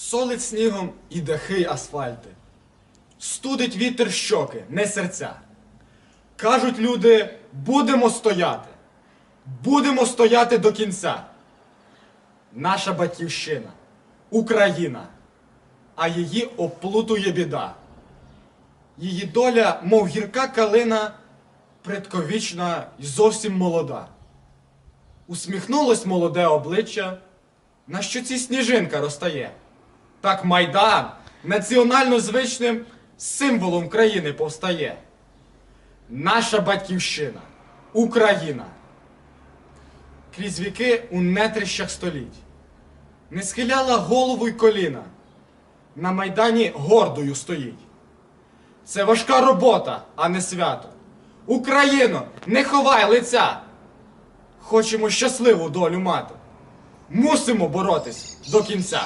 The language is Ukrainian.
Солить снігом і дахи асфальти. Студить вітер щоки, не серця. Кажуть люди, будемо стояти. Будемо стояти до кінця. Наша батьківщина, Україна, а її оплутує біда. Її доля, мов гірка калина, предковічна й зовсім молода. Усміхнулось молоде обличчя, на щоці сніжинка розтає. Так Майдан національно звичним символом країни повстає. Наша батьківщина, Україна. Крізь віки у нетрищах століть. Не схиляла голову й коліна. На майдані гордою стоїть. Це важка робота, а не свято. Україно, не ховай лиця. Хочемо щасливу долю мати. Мусимо боротись до кінця.